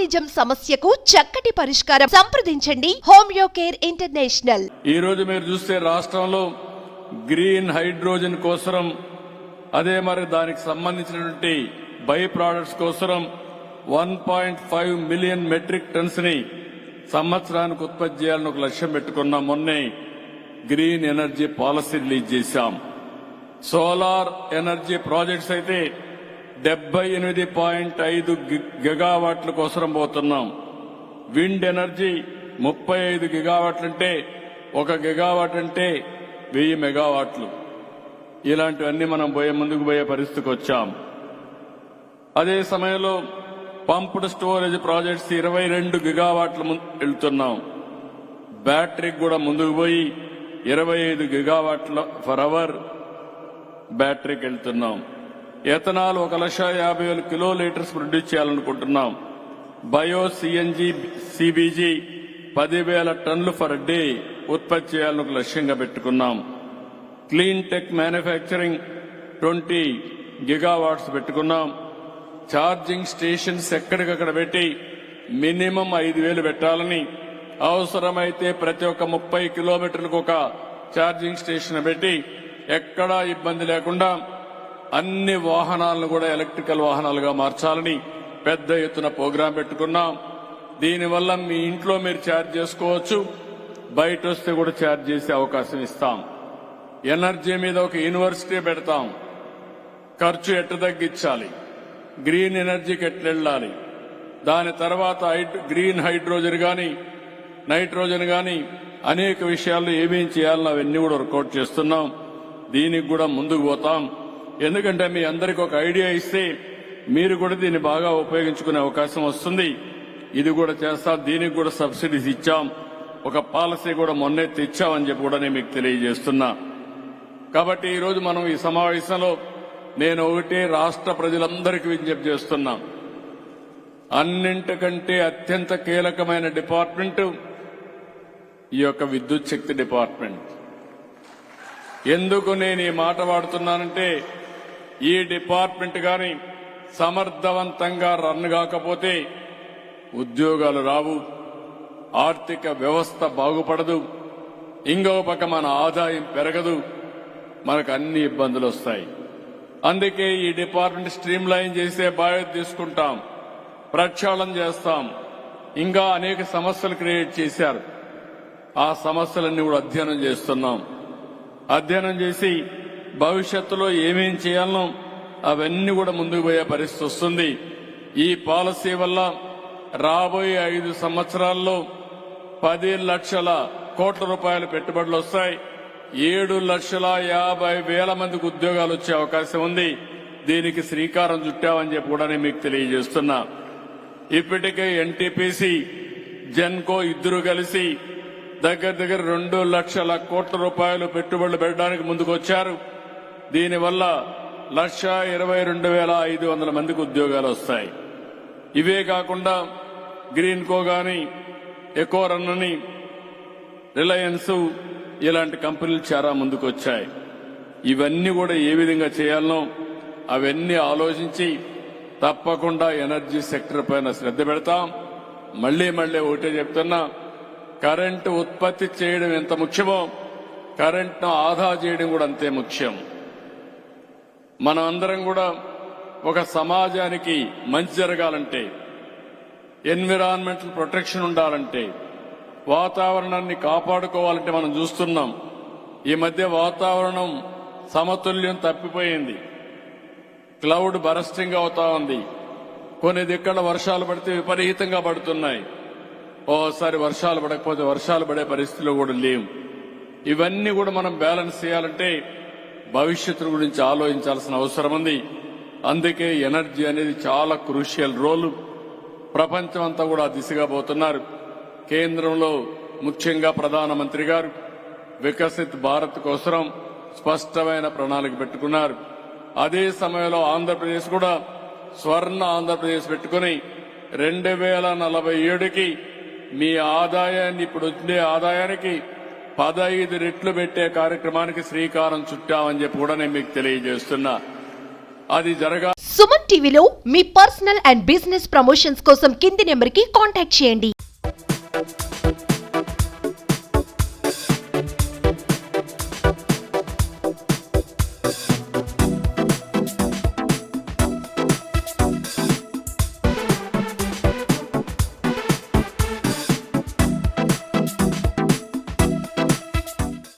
రామటిజం సమస్యకు చక్కటి పరిష్కారం. సంప్రదించండి హోమియో కేర్ ఇంటర్నేషనల్. ఈ రోజు మీరు చూస్తే రాష్ట్రంలో గ్రీన్ హైడ్రోజన్ కోసరం అదే మరి దానికి సంబంధించినటువంటి బై ప్రాడక్ట్స్ కోసరం one point five million metric టన్స్ని సంవత్సరానికి ఉత్పత్తి చేయాలని ఒక లక్ష్యం పెట్టుకున్నాం. మొన్నే గ్రీన్ ఎనర్జీ పాలసీ రిలీజ్ చేశాం. సోలార్ ఎనర్జీ ప్రాజెక్ట్స్ అయితే డెబ్బై ఎనిమిది పాయింట్ ఐదు గిగావాట్ల కోసరం పోతున్నాం. విండ్ ఎనర్జీ ముప్పై ఐదు గిగావాట్లు అంటే ఒక గిగావాట్ అంటే వెయ్యి మెగావాట్లు. ఇలాంటివన్నీ మనం పోయే ముందుకు పోయే పరిస్థితికి వచ్చాం. అదే సమయంలో పంప్డ్ స్టోరేజ్ ప్రాజెక్ట్స్ ఇరవై రెండు గిగావాట్ల వెళ్తున్నాం. బ్యాటరీకి కూడా ముందుకు పోయి ఇరవై ఐదు గిగావాట్ల ఫర్ అవర్ బ్యాటరీకి వెళ్తున్నాం. ఎథనాల్ ఒక లక్ష యాభై వేల కిలో లీటర్స్ ప్రొడ్యూస్ చేయాలనుకుంటున్నాం. బయో సిఎన్జి సిబిజి పదివేల టన్నులు ఫర్ డే ఉత్పత్తి చేయాలని ఒక లక్ష్యంగా పెట్టుకున్నాం. Clean tech manufacturing twenty gigawatts పెట్టుకున్నాం. ఛార్జింగ్ స్టేషన్స్ ఎక్కడికక్కడ పెట్టి మినిమం ఐదు వేలు పెట్టాలని అవసరమైతే ప్రతి ఒక్క ముప్పై కిలోమీటర్లకు ఒక ఛార్జింగ్ స్టేషన్ పెట్టి ఎక్కడా ఇబ్బంది లేకుండా అన్ని వాహనాలను కూడా ఎలక్ట్రికల్ వాహనాలుగా మార్చాలని పెద్ద ఎత్తున ప్రోగ్రాం పెట్టుకున్నాం. దీనివల్ల మీ ఇంట్లో మీరు ఛార్జ్ చేసుకోవచ్చు. బయట వస్తే కూడా ఛార్జ్ చేసే అవకాశం ఇస్తాం. ఎనర్జీ మీద ఒక యూనివర్సిటీ పెడతాం. ఖర్చు ఎట్ట తగ్గించాలి? గ్రీన్ ఎనర్జీకి ఎట్లా వెళ్ళాలి? దాని తర్వాత గ్రీన్ హైడ్రోజన్ కానీ నైట్రోజన్ కానీ అనేక విషయాల్లో ఏమేం చేయాలని అవన్నీ కూడా వర్కౌట్ చేస్తున్నాం. దీనికి కూడా ముందుకు పోతాం. ఎందుకంటే మీ అందరికి ఒక ఐడియా ఇస్తే మీరు కూడా దీన్ని బాగా ఉపయోగించుకునే అవకాశం వస్తుంది. ఇది కూడా చేస్తా దీనికి కూడా సబ్సిడీస్ ఇచ్చాం. ఒక పాలసీ కూడా మొన్నే తెచ్చామని చెప్పి కూడా నేను మీకు తెలియజేస్తున్నా. కాబట్టి ఈరోజు మనం ఈ సమావేశంలో నేను ఒకటే రాష్ట్ర ప్రజలందరికీ విజ్ఞప్తి చేస్తున్నా. అన్నింటికంటే అత్యంత కీలకమైన డిపార్ట్మెంట్ ఈ యొక్క విద్యుత్ శక్తి డిపార్ట్మెంట్. ఎందుకు నేను ఈ మాట వాడుతున్నానంటే ఈ డిపార్ట్మెంట్ గాని సమర్థవంతంగా రన్ కాకపోతే ఉద్యోగాలు రావు ఆర్థిక వ్యవస్థ బాగుపడదు ఇంకో పక్క మన ఆదాయం పెరగదు మనకు అన్ని ఇబ్బందులు వస్తాయి. అందుకే ఈ డిపార్ట్మెంట్ స్ట్రీమ్ లైన్ చేసే బాధ్యత తీసుకుంటాం ప్రక్షాళన చేస్తాం. ఇంకా అనేక సమస్యలు క్రియేట్ చేశారు. ఆ సమస్యలన్నీ కూడా అధ్యయనం చేస్తున్నాం. అధ్యయనం చేసి భవిష్యత్తులో ఏమేం చేయాలనో అవన్నీ కూడా ముందుకు పోయే పరిస్థితి వస్తుంది. ఈ పాలసీ వల్ల రాబోయే ఐదు సంవత్సరాల్లో పది లక్షల కోట్ల రూపాయల పెట్టుబడులు వస్తాయి. ఏడు లక్షల యాభై వేల మందికి ఉద్యోగాలు వచ్చే అవకాశం ఉంది. దీనికి శ్రీకారం చుట్టామని చెప్పి కూడా నేను మీకు తెలియజేస్తున్నా. ఇప్పటికే ఎన్టీపీసీ జెన్కో ఇద్దరు కలిసి దగ్గర దగ్గర రెండు లక్షల కోట్ల రూపాయలు పెట్టుబడులు పెట్టడానికి ముందుకు వచ్చారు దీనివల్ల లక్ష ఇరవై రెండు వేల ఐదు వందల మందికి ఉద్యోగాలు వస్తాయి. ఇవే కాకుండా గ్రీన్ కో గాని ఎకోరన్ అని రిలయన్స్ ఇలాంటి కంపెనీలు చాలా ముందుకు వచ్చాయి ఇవన్నీ కూడా ఏ విధంగా చేయాలనో అవన్నీ ఆలోచించి తప్పకుండా ఎనర్జీ సెక్టర్ పైన శ్రద్ధ పెడతాం. మళ్ళీ మళ్ళీ ఒకటే చెప్తున్నా కరెంటు ఉత్పత్తి చేయడం ఎంత ముఖ్యమో కరెంట్ను ఆదా చేయడం కూడా అంతే ముఖ్యం. మనం అందరం కూడా ఒక సమాజానికి మంచి జరగాలంటే ఎన్విరాన్మెంటల్ ప్రొటెక్షన్ ఉండాలంటే వాతావరణాన్ని కాపాడుకోవాలంటే మనం చూస్తున్నాం. ఈ మధ్య వాతావరణం సమతుల్యం తప్పిపోయింది. క్లౌడ్ బరస్టింగ్ అవుతా ఉంది. కొన్ని దిక్కల వర్షాలు పడితే విపరీతంగా పడుతున్నాయి. ఓసారి వర్షాలు పడకపోతే వర్షాలు పడే పరిస్థితులు కూడా లేవు. ఇవన్నీ కూడా మనం బ్యాలెన్స్ చేయాలంటే భవిష్యత్తు గురించి ఆలోచించాల్సిన అవసరం ఉంది. అందుకే ఎనర్జీ అనేది చాలా క్రూషియల్ రోల్. ప్రపంచం అంతా కూడా దిశగా పోతున్నారు. కేంద్రంలో ముఖ్యంగా ప్రధానమంత్రి గారు వికసిత్ భారత్ కోసం స్పష్టమైన ప్రణాళిక పెట్టుకున్నారు. అదే సమయంలో ఆంధ్రప్రదేశ్ కూడా స్వర్ణ ఆంధ్రప్రదేశ్ పెట్టుకుని రెండు వేల నలభై ఏడుకి మీ ఆదాయాన్ని ఇప్పుడు వచ్చే ఆదాయానికి పదహైదు రెట్లు పెట్టే కార్యక్రమానికి శ్రీకారం చుట్టామని చెప్పి కూడా నేను మీకు తెలియజేస్తున్నా. అది జరగా సుమన్ టీవీలో మీ పర్సనల్ అండ్ బిజినెస్ ప్రమోషన్స్ కోసం కింది నెంబర్కి కాంటాక్ట్ చేయండి.